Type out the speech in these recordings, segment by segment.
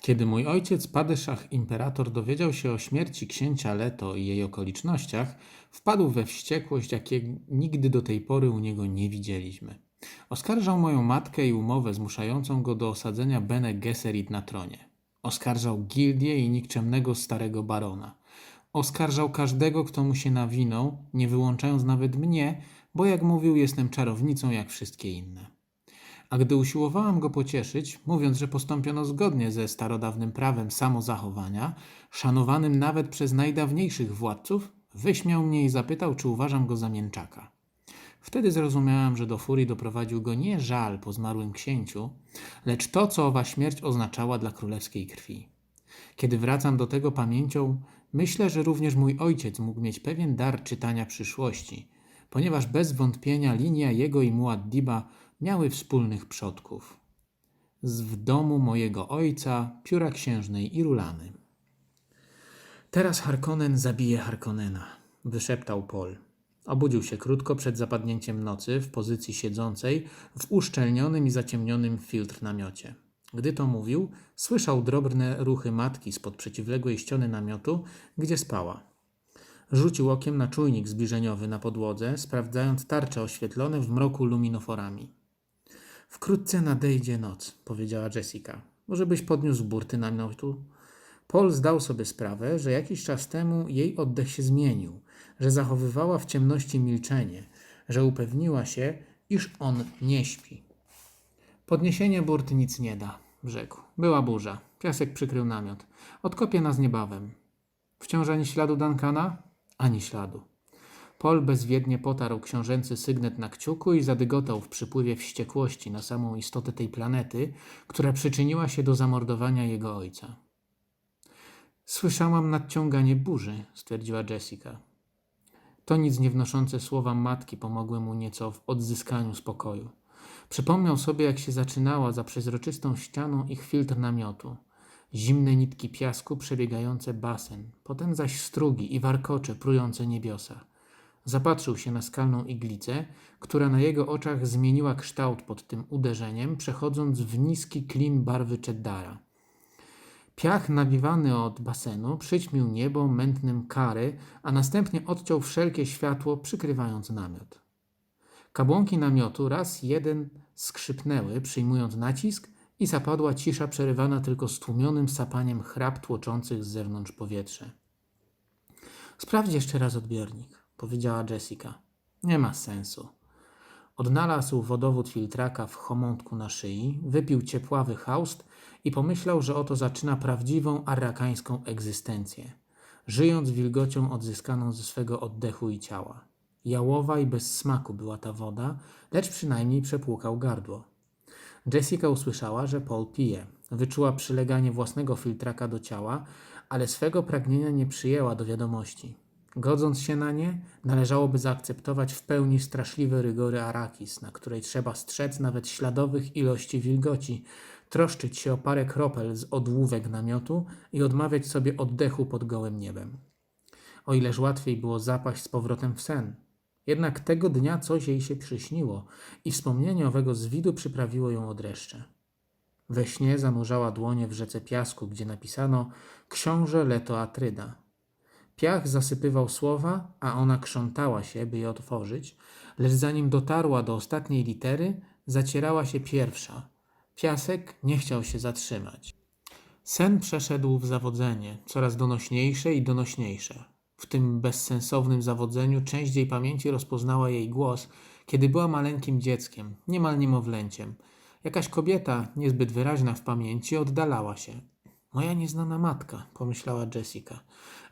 Kiedy mój ojciec, padeszach imperator, dowiedział się o śmierci księcia Leto i jej okolicznościach, wpadł we wściekłość, jakiej nigdy do tej pory u niego nie widzieliśmy. Oskarżał moją matkę i umowę zmuszającą go do osadzenia Bene Gesserit na tronie. Oskarżał gildię i nikczemnego starego barona. Oskarżał każdego, kto mu się nawinął, nie wyłączając nawet mnie, bo jak mówił, jestem czarownicą jak wszystkie inne. A gdy usiłowałam go pocieszyć, mówiąc, że postąpiono zgodnie ze starodawnym prawem samozachowania, szanowanym nawet przez najdawniejszych władców, wyśmiał mnie i zapytał, czy uważam go za mięczaka. Wtedy zrozumiałam, że do furii doprowadził go nie żal po zmarłym księciu, lecz to, co owa śmierć oznaczała dla królewskiej krwi. Kiedy wracam do tego pamięcią, myślę, że również mój ojciec mógł mieć pewien dar czytania przyszłości, ponieważ bez wątpienia linia jego i Muad'Diba miały wspólnych przodków. Z w domu mojego ojca, pióra księżnej i rulany. Teraz Harkonnen zabije Harkonnena, wyszeptał Paul. Obudził się krótko przed zapadnięciem nocy w pozycji siedzącej w uszczelnionym i zaciemnionym filtr namiocie. Gdy to mówił, słyszał drobne ruchy matki spod przeciwległej ściany namiotu, gdzie spała. Rzucił okiem na czujnik zbliżeniowy na podłodze, sprawdzając tarcze oświetlone w mroku luminoforami. Wkrótce nadejdzie noc, powiedziała Jessica. Może byś podniósł burty namiotu? Paul zdał sobie sprawę, że jakiś czas temu jej oddech się zmienił, że zachowywała w ciemności milczenie, że upewniła się, iż on nie śpi. Podniesienie burty nic nie da, rzekł. Była burza. Piasek przykrył namiot. Odkopię nas niebawem. Wciąż ani śladu Duncana? Ani śladu. Paul bezwiednie potarł książęcy sygnet na kciuku i zadygotał w przypływie wściekłości na samą istotę tej planety, która przyczyniła się do zamordowania jego ojca. Słyszałam nadciąganie burzy, stwierdziła Jessica. To nic nie wnoszące słowa matki pomogły mu nieco w odzyskaniu spokoju. Przypomniał sobie, jak się zaczynała za przezroczystą ścianą ich filtr namiotu. Zimne nitki piasku przebiegające basen, potem zaś strugi i warkocze prujące niebiosa. Zapatrzył się na skalną iglicę, która na jego oczach zmieniła kształt pod tym uderzeniem, przechodząc w niski klin barwy cheddara. Piach nawiewany od basenu przyćmił niebo mętnym kary, a następnie odciął wszelkie światło, przykrywając namiot. Kabłonki namiotu raz jeden skrzypnęły, przyjmując nacisk i zapadła cisza przerywana tylko stłumionym sapaniem chrap tłoczących z zewnątrz powietrze. Sprawdź jeszcze raz odbiornik, powiedziała Jessica. Nie ma sensu. Odnalazł wodowód filtraka w chomątku na szyi, wypił ciepławy haust i pomyślał, że oto zaczyna prawdziwą arrakańską egzystencję, żyjąc wilgocią odzyskaną ze swego oddechu i ciała. Jałowa i bez smaku była ta woda, lecz przynajmniej przepłukał gardło. Jessica usłyszała, że Paul pije. Wyczuła przyleganie własnego filtraka do ciała, ale swego pragnienia nie przyjęła do wiadomości. Godząc się na nie, należałoby zaakceptować w pełni straszliwe rygory Arakis, na której trzeba strzec nawet śladowych ilości wilgoci, troszczyć się o parę kropel z odłówek namiotu i odmawiać sobie oddechu pod gołym niebem. O ileż łatwiej było zapaść z powrotem w sen. Jednak tego dnia coś jej się przyśniło i wspomnienie owego zwidu przyprawiło ją o dreszcze. We śnie zanurzała dłonie w rzece piasku, gdzie napisano Książę Leto Atryda. Piach zasypywał słowa, a ona krzątała się, by je otworzyć, lecz zanim dotarła do ostatniej litery, zacierała się pierwsza. Piasek nie chciał się zatrzymać. Sen przeszedł w zawodzenie, coraz donośniejsze i donośniejsze. W tym bezsensownym zawodzeniu część jej pamięci rozpoznała jej głos, kiedy była maleńkim dzieckiem, niemal niemowlęciem. Jakaś kobieta, niezbyt wyraźna w pamięci, oddalała się. Moja nieznana matka, pomyślała Jessica.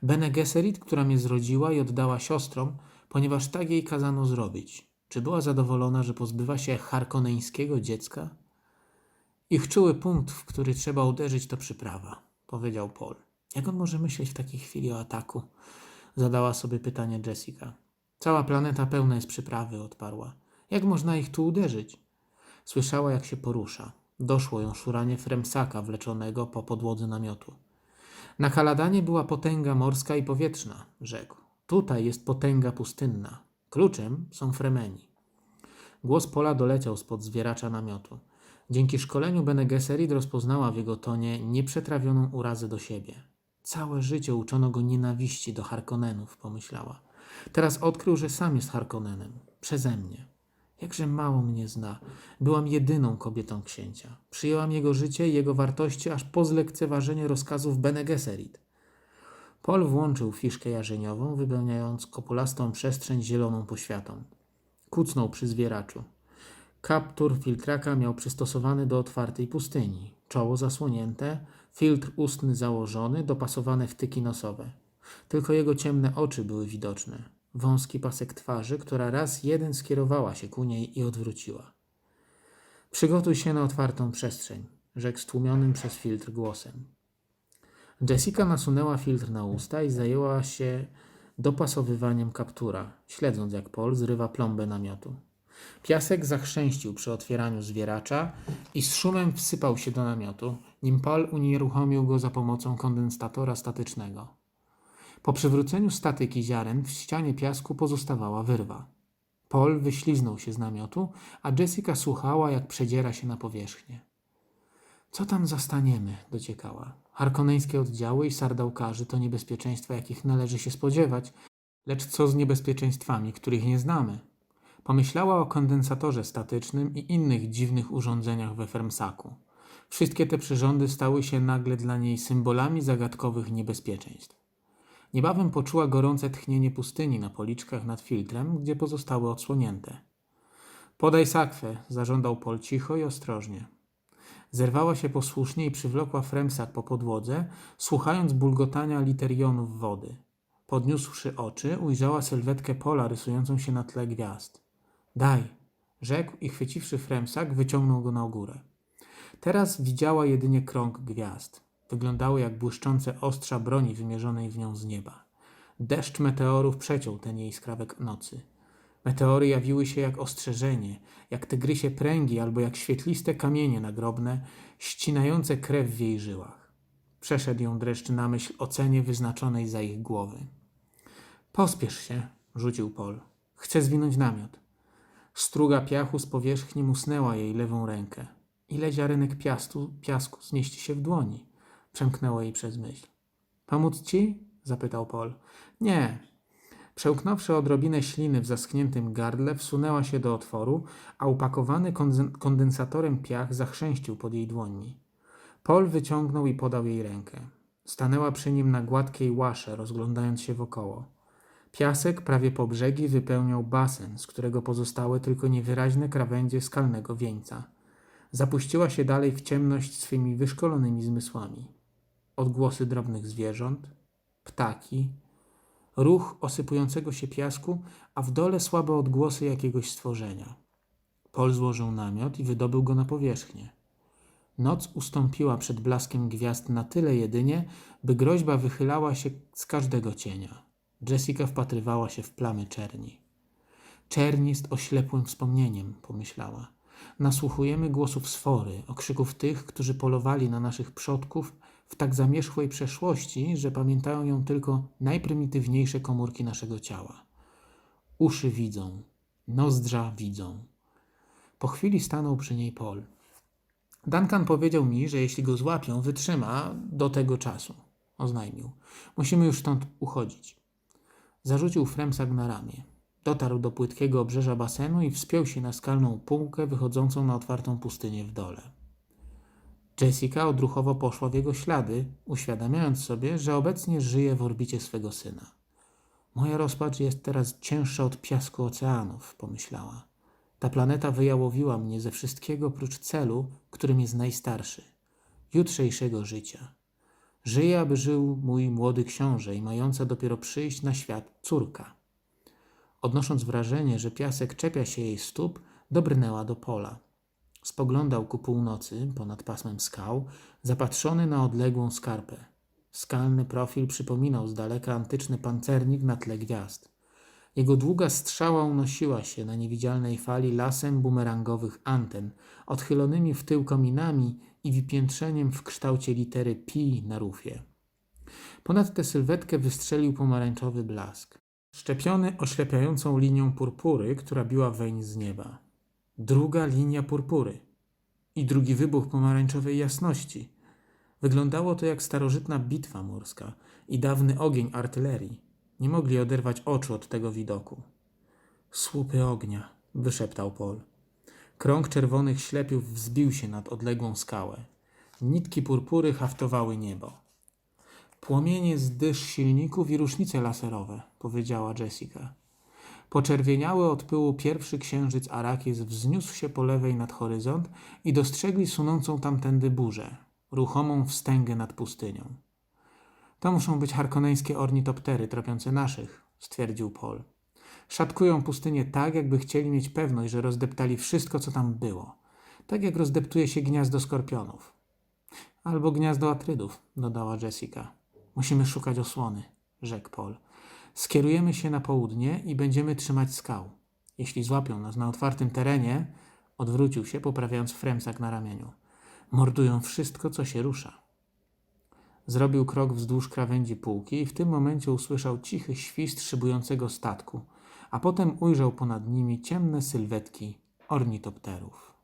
Bene Gesserit, która mnie zrodziła i oddała siostrom, ponieważ tak jej kazano zrobić. Czy była zadowolona, że pozbywa się harkoneńskiego dziecka? Ich czuły punkt, w który trzeba uderzyć, to przyprawa, powiedział Paul. Jak on może myśleć w takiej chwili o ataku? Zadała sobie pytanie Jessica. Cała planeta pełna jest przyprawy, odparła. Jak można ich tu uderzyć? Słyszała, jak się porusza. Doszło ją szuranie fremsaka wleczonego po podłodze namiotu. Na Kaladanie była potęga morska i powietrzna, rzekł. Tutaj jest potęga pustynna. Kluczem są Fremeni. Głos Pola doleciał spod zwieracza namiotu. Dzięki szkoleniu Bene Gesserit rozpoznała w jego tonie nieprzetrawioną urazę do siebie. Całe życie uczono go nienawiści do Harkonnenów, pomyślała. Teraz odkrył, że sam jest Harkonnenem. Przeze mnie. Jakże mało mnie zna. Byłam jedyną kobietą księcia. Przyjęłam jego życie i jego wartości aż po zlekceważenie rozkazów Bene Gesserit. Paul włączył fiszkę jarzeniową, wypełniając kopulastą przestrzeń zieloną poświatą. Kucnął przy zwieraczu. Kaptur filtraka miał przystosowany do otwartej pustyni. Czoło zasłonięte, filtr ustny założony, dopasowane wtyki nosowe. Tylko jego ciemne oczy były widoczne. Wąski pasek twarzy, która raz jeden skierowała się ku niej i odwróciła. Przygotuj się na otwartą przestrzeń, rzekł stłumionym przez filtr głosem. Jessica nasunęła filtr na usta i zajęła się dopasowywaniem kaptura, śledząc jak Paul zrywa plombę namiotu. Piasek zachrzęścił przy otwieraniu zwieracza i z szumem wsypał się do namiotu, nim Paul unieruchomił go za pomocą kondensatora statycznego. Po przywróceniu statyki ziaren w ścianie piasku pozostawała wyrwa. Paul wyśliznął się z namiotu, a Jessica słuchała, jak przedziera się na powierzchnię. Co tam zastaniemy? dociekała. Harkoneńskie oddziały i sardałkarzy to niebezpieczeństwa, jakich należy się spodziewać, lecz co z niebezpieczeństwami, których nie znamy? Pomyślała o kondensatorze statycznym i innych dziwnych urządzeniach we Fermsaku. Wszystkie te przyrządy stały się nagle dla niej symbolami zagadkowych niebezpieczeństw. Niebawem poczuła gorące tchnienie pustyni na policzkach nad filtrem, gdzie pozostały odsłonięte. Podaj sakwę, zażądał Pol cicho i ostrożnie. Zerwała się posłusznie i przywlokła fremsak po podłodze, słuchając bulgotania literionów wody. Podniósłszy oczy, ujrzała sylwetkę Pola rysującą się na tle gwiazd. Daj, rzekł i chwyciwszy fremsak, wyciągnął go na górę. Teraz widziała jedynie krąg gwiazd. Wyglądały jak błyszczące ostrza broni wymierzonej w nią z nieba. Deszcz meteorów przeciął ten jej skrawek nocy. Meteory jawiły się jak ostrzeżenie, jak tygrysie pręgi albo jak świetliste kamienie nagrobne, ścinające krew w jej żyłach. Przeszedł ją dreszcz na myśl o cenie wyznaczonej za ich głowy. Pospiesz się, rzucił Pol. Chce zwinąć namiot. Struga piachu z powierzchni musnęła jej lewą rękę. Ile ziarenek piastu, piasku zmieści się w dłoni? Przemknęło jej przez myśl. Pomóc ci? zapytał Paul. Nie. Przełknąwszy odrobinę śliny w zaschniętym gardle, wsunęła się do otworu, a upakowany kondensatorem piach zachrzęścił pod jej dłońmi. Paul wyciągnął i podał jej rękę. Stanęła przy nim na gładkiej łasze, rozglądając się wokoło. Piasek prawie po brzegi wypełniał basen, z którego pozostały tylko niewyraźne krawędzie skalnego wieńca. Zapuściła się dalej w ciemność swymi wyszkolonymi zmysłami. Odgłosy drobnych zwierząt, ptaki, ruch osypującego się piasku, a w dole słabe odgłosy jakiegoś stworzenia. Pol złożył namiot i wydobył go na powierzchnię. Noc ustąpiła przed blaskiem gwiazd na tyle jedynie, by groźba wychylała się z każdego cienia. Jessica wpatrywała się w plamy czerni. Czerń jest oślepłym wspomnieniem, pomyślała. Nasłuchujemy głosów sfory, okrzyków tych, którzy polowali na naszych przodków w tak zamierzchłej przeszłości, że pamiętają ją tylko najprymitywniejsze komórki naszego ciała. Uszy widzą, nozdrza widzą. Po chwili stanął przy niej Paul. Duncan powiedział mi, że jeśli go złapią, wytrzyma do tego czasu. Oznajmił. Musimy już stąd uchodzić. Zarzucił fremsak na ramię. Dotarł do płytkiego obrzeża basenu i wspiął się na skalną półkę wychodzącą na otwartą pustynię w dole. Jessica odruchowo poszła w jego ślady, uświadamiając sobie, że obecnie żyje w orbicie swego syna. Moja rozpacz jest teraz cięższa od piasku oceanów, pomyślała. Ta planeta wyjałowiła mnie ze wszystkiego prócz celu, którym jest najstarszy jutrzejszego życia. Żyje, aby żył mój młody książę i mająca dopiero przyjść na świat córka. Odnosząc wrażenie, że piasek czepia się jej stóp, dobrnęła do pola. Spoglądał ku północy, ponad pasmem skał, zapatrzony na odległą skarpę. Skalny profil przypominał z daleka antyczny pancernik na tle gwiazd. Jego długa strzała unosiła się na niewidzialnej fali lasem bumerangowych anten, odchylonymi w tył kominami i wypiętrzeniem w kształcie litery pi na rufie. Ponad tę sylwetkę wystrzelił pomarańczowy blask, szczepiony oślepiającą linią purpury, która biła weń z nieba. Druga linia purpury. i drugi wybuch pomarańczowej jasności. Wyglądało to jak starożytna bitwa morska i dawny ogień artylerii. Nie mogli oderwać oczu od tego widoku. Słupy ognia, wyszeptał Paul. Krąg czerwonych ślepiów wzbił się nad odległą skałę. Nitki purpury haftowały niebo. Płomienie z dysz silników i różnice laserowe, powiedziała Jessica. Poczerwieniały od pyłu pierwszy księżyc Arakis wzniósł się po lewej nad horyzont i dostrzegli sunącą tamtędy burzę, ruchomą wstęgę nad pustynią. To muszą być harkoneńskie ornitoptery tropiące naszych, stwierdził Paul. Szatkują pustynię tak, jakby chcieli mieć pewność, że rozdeptali wszystko, co tam było. Tak jak rozdeptuje się gniazdo skorpionów. Albo gniazdo atrydów, dodała Jessica. Musimy szukać osłony, rzekł Paul. Skierujemy się na południe i będziemy trzymać skał. Jeśli złapią nas na otwartym terenie, odwrócił się, poprawiając fremsak na ramieniu. Mordują wszystko, co się rusza. Zrobił krok wzdłuż krawędzi półki i w tym momencie usłyszał cichy świst szybującego statku, a potem ujrzał ponad nimi ciemne sylwetki ornitopterów.